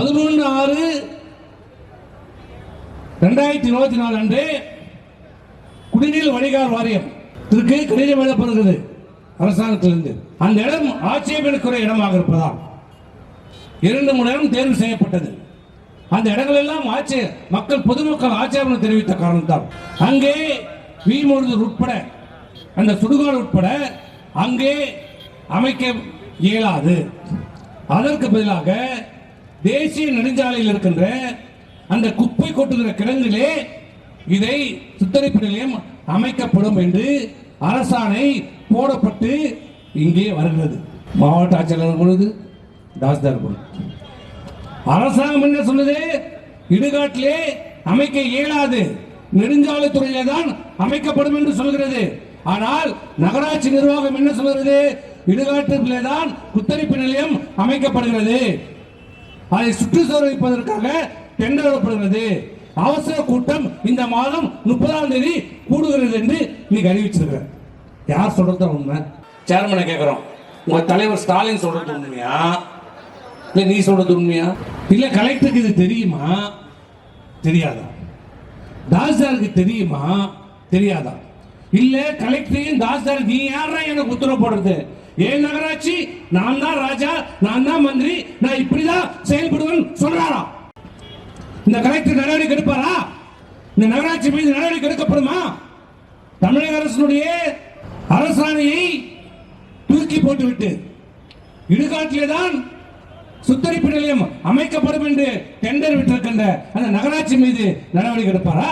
பதினொன்று ஆறு ரெண்டாயிரத்தி இருபத்தி நாலு அன்று குடிநீர் வடிகால் வாரியம் இதற்கு கடிதம் எழுதப்படுகிறது அரசாங்கத்திலிருந்து. அந்த இடம் ஆட்சேபனுக்குரிய இடமாக இருப்பதால் இரண்டு மூணு இடம் தேர்வு செய்யப்பட்டது. அந்த இடங்கள் எல்லாம் ஆட்சி மக்கள் பொதுமக்கள் ஆட்சேபனை தெரிவித்த காரணத்தால். அங்கே வீமொழுது உட்பட அந்த சுடுகாடு உட்பட அங்கே அமைக்க இயலாது. அதற்கு பதிலாக தேசிய நெடுஞ்சாலையில் இருக்கின்ற அந்த குப்பை கொட்டுகிற கிடங்கிலே இதை சுத்தரிப்பு நிலையம் அமைக்கப்படும் என்று அரசாணை போடப்பட்டு இங்கே வருகிறது. மாவட்ட ஆட்சியாளர் பொழுது தாஸ்தார் பொழுது அரசாங்கம் என்ன சொல்லுது? இடுகாட்டிலே அமைக்க இயலாது. நெடுஞ்சாலைத்துறையிலே தான் அமைக்கப்படும் என்று சொல்கிறது. ஆனால் நகராட்சி நிர்வாகம் என்ன சொல்கிறது இடுகாட்டிலே தான் குத்தரிப்பு நிலையம் அமைக்கப்படுகிறது. அதை சுற்றுச்சூழல் வைப்பதற்காக டெண்டர் விடப்படுகிறது அவசர கூட்டம் இந்த மாதம் முப்பதாம் தேதி கூடுகிறது என்று இன்னைக்கு அறிவிச்சிருக்க யார் சொல்றது உண்மை? சேர்மனை கேட்கிறோம் உங்க தலைவர் ஸ்டாலின் சொல்றது உண்மையா? இல்ல நீ சொல்றது உண்மையா? இல்ல கலெக்டருக்கு இது தெரியுமா? தெரியாதா? தாஸ்தாருக்கு தெரியுமா? தெரியாதா? இல்ல கலெக்டரையும் தாஸ்தார் நீ யாரா எனக்கு உத்தரவு போடுறது? ஏன் நகராட்சி நான் தான் ராஜா நான் தான் மந்திரி நான் இப்படிதான் செயல்படுவேன் சொல்றாரா இந்த கலெக்டர் நடவடிக்கை எடுப்பாரா? இந்த நகராட்சி மீது நடவடிக்கை எடுக்கப்படுமா? தமிழக அரசினுடைய அரசாணையை தூக்கி போட்டுவிட்டு இடுகாட்டிலே தான் சுத்தரிப்பு நிலையம் அமைக்கப்படும் என்று டெண்டர் விட்டிருக்கின்ற அந்த நகராட்சி மீது நடவடிக்கை எடுப்பாரா?